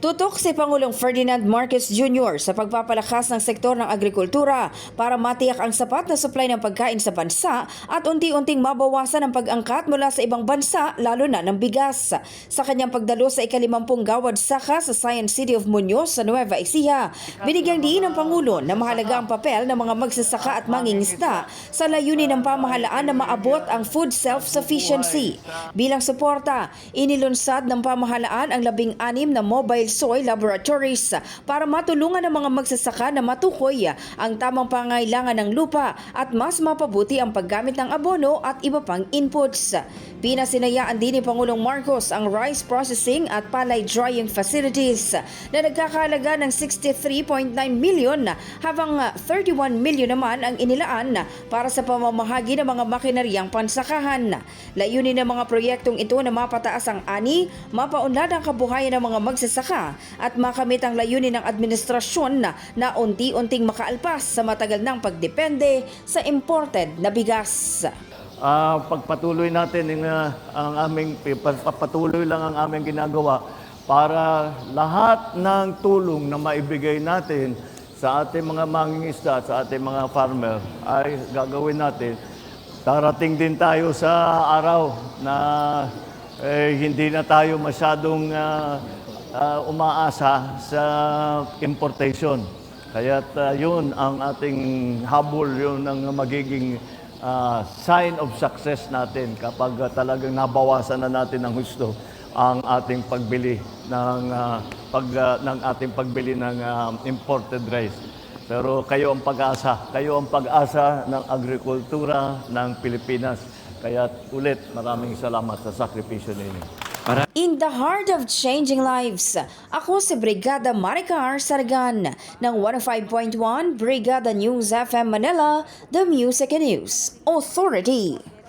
Tutok si Pangulong Ferdinand Marcos Jr. sa pagpapalakas ng sektor ng agrikultura para matiyak ang sapat na supply ng pagkain sa bansa at unti-unting mabawasan ang pag-angkat mula sa ibang bansa lalo na ng bigas. Sa kanyang pagdalo sa ikalimampung gawad saka sa Science City of Muñoz sa Nueva Ecija, binigyang diin ng Pangulo na mahalaga ang papel ng mga magsasaka at mangingisda sa layunin ng pamahalaan na maabot ang food self-sufficiency. Bilang suporta, inilunsad ng pamahalaan ang labing-anim na mobile soy laboratories para matulungan ang mga magsasaka na matukoy ang tamang pangailangan ng lupa at mas mapabuti ang paggamit ng abono at iba pang inputs. Pinasinayaan din ni Pangulong Marcos ang rice processing at palay drying facilities na nagkakalaga ng 63.9 milyon habang 31 milyon naman ang inilaan para sa pamamahagi ng mga makineryang pansakahan. Layunin ng mga proyektong ito na mapataas ang ani, mapaunlad ang kabuhayan ng mga magsasaka at makamit ang layunin ng administrasyon na, na unti-unting makaalpas sa matagal ng pagdepende sa imported na bigas. Ah, pagpatuloy natin yung, ah, ang aming pagpatuloy lang ang aming ginagawa para lahat ng tulong na maibigay natin sa ating mga mangingisda, sa ating mga farmer ay gagawin natin. Darating din tayo sa araw na eh, hindi na tayo masyadong ah, ah, umaasa sa importation. Kaya yun ang ating habol, yun ang magiging ah, sign of success natin kapag ah, talagang nabawasan na natin ng gusto ang ating pagbili ng ah, pag ah, ng ating pagbili ng ah, imported rice. Pero kayo ang pag-asa, kayo ang pag-asa ng agrikultura ng Pilipinas. Kaya ulit maraming salamat sa sakripisyo ninyo. In the heart of changing lives, ako si Brigada Maricar Sargan ng 105.1 Brigada News FM Manila, The Music and News Authority.